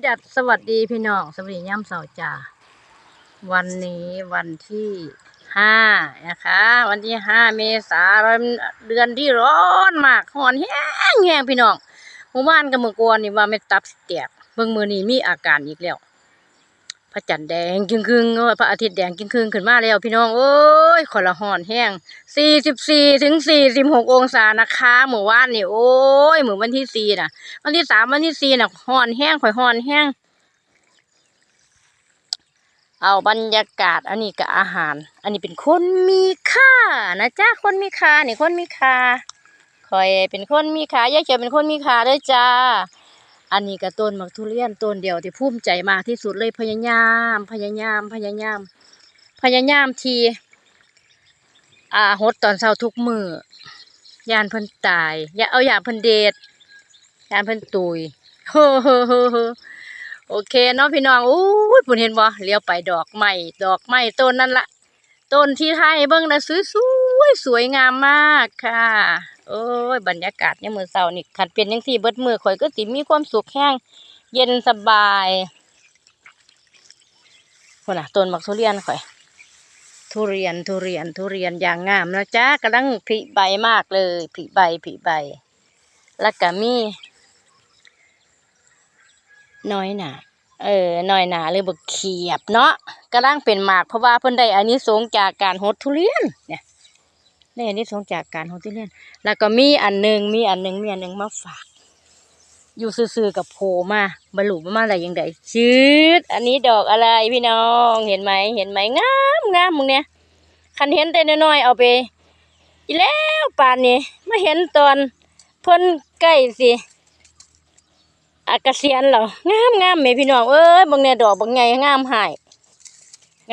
ดัดสวัสดีพี่น้อง สวัสดีย่ำเสาร์จ้าวันนี้วันที่ห้านะคะ วันที่ห้าเมษายนเดือนที่ร้อนมากห้อนแห้งแห้งพี่น้องหมู่บ้านกับเมื่อกวนนี่ว่าไม่ตับสิแตกเบิ่งมือนี้มีอาการอีกแล้ว พระจันทร์แดงจึงครึ่งๆพระอาทิตย์แดงจึงครึ่งๆขึ้นมาแล้วพี่น้องโอ้ยขอละหอนแห้งสี่สิบสี่ถึงสี่สิบหกองศานะคะเมื่อวานนี่โอ้ยเหมือนวันที่สี่น่ะ วันที่สามวันที่สี่น่ะหอนแห้งข่อยหอนแห้งเอาบรรยากาศอันนี้กับอาหาร อันนี้เป็นคนมีค่านะจ๊ะคนมีค่านี่คนมีค่าคอยเป็นคนมีค่ายายเขียวเป็นคนมีค่าด้วยจ้า อันนี้ก็ต้นมักทุเรียนต้นเดียวที่ภูมิใจมากที่สุดเลยพยายาม พยายาม พยายาม พยายามทีอ่าหดตอนเช้าทุกมือยานเพิ่นตาย อย่าเอาอย่าเพิ่นเดดยานเพิ่นตุยเฮ้อเฮ้อเฮ้อเฮ้อโอเคเนาะพี่น้องอู้ยปุ่นเห็นบ่เลี้ยวไปดอกไม้ดอกไม้ต้นนั่นละต้นที่ไทยเบิ่งนะสวยสวยสวยงามมากค่ะ โอ้ยบรรยากาศเนี่ยมือเช้านี่คันเป็นจังซี่เบิดมือข่อยก็สิมีความสุขแห้งเย็นสบายพุ่นน่ะต้นมักทุเรียนข่อย ทุเรียนทุเรียนทุเรียนอย่างงามนะจ๊ะกำลังผลิใบมากเลยผลิใบผลิใบ แล้วก็มีน้อยหนาเออน้อยหนาเลยบกเขียบเนาะกำลังเป็นหมากเพราะว่าเพิ่นได้อันนี้สงจากการหดทุเรียนเนี่ย ได้อันนี้สงจากการหดทุเรียนแล้วก็มีอันหนึ่งมีอันหนึ่งมีอันหนึ่งมาฝาก อยู่ซื่อๆกับโผล่มาบรรลุมาอะไรยังไงชืดอันนี้ดอกอะไรพี่น้องเห็นไหมเห็นไหมงามงามมึงเนี่ยคันเห็นแต่น้อยๆเอาไปอีแล้วป่านนี้มาเห็นตอนพิ่นใกล้สิอากาเซียนเหรองามงามแม่พี่น้องเอ้ยบางเนี่ยดอกบางไงงามหาย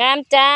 งามจ้า